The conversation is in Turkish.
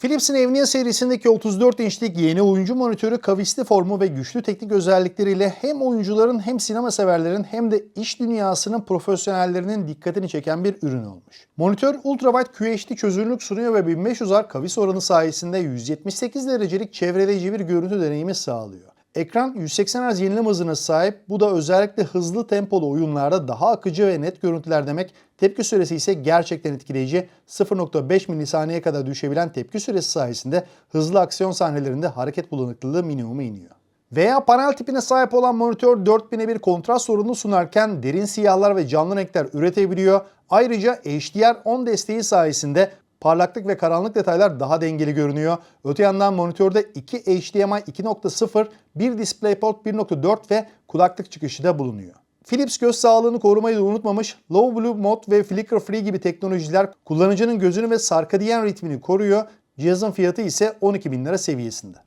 Philips'in Evnia serisindeki 34 inçlik yeni oyuncu monitörü kavisli formu ve güçlü teknik özellikleriyle hem oyuncuların hem sinema severlerin hem de iş dünyasının profesyonellerinin dikkatini çeken bir ürün olmuş. Monitör ultrawide QHD çözünürlük sunuyor ve 1500R kavis oranı sayesinde 178 derecelik çevreleyici bir görüntü deneyimi sağlıyor. Ekran 180 Hz yenileme hızına sahip. Bu da özellikle hızlı tempolu oyunlarda daha akıcı ve net görüntüler demek. Tepki süresi ise gerçekten etkileyici. 0.5 milisaniyeye kadar düşebilen tepki süresi sayesinde hızlı aksiyon sahnelerinde hareket bulanıklılığı minimuma iniyor. Veya panel tipine sahip olan monitör 4000'e bir kontrast sorunu sunarken derin siyahlar ve canlı renkler üretebiliyor. Ayrıca HDR10 desteği sayesinde Parlaklık ve karanlık detaylar daha dengeli görünüyor. Öte yandan monitörde 2 HDMI 2.0, bir DisplayPort 1.4 ve kulaklık çıkışı da bulunuyor. Philips göz sağlığını korumayı da unutmamış. Low Blue Mode ve Flicker Free gibi teknolojiler kullanıcının gözünü ve sarkadiyen ritmini koruyor. Cihazın fiyatı ise 12 bin lira seviyesinde.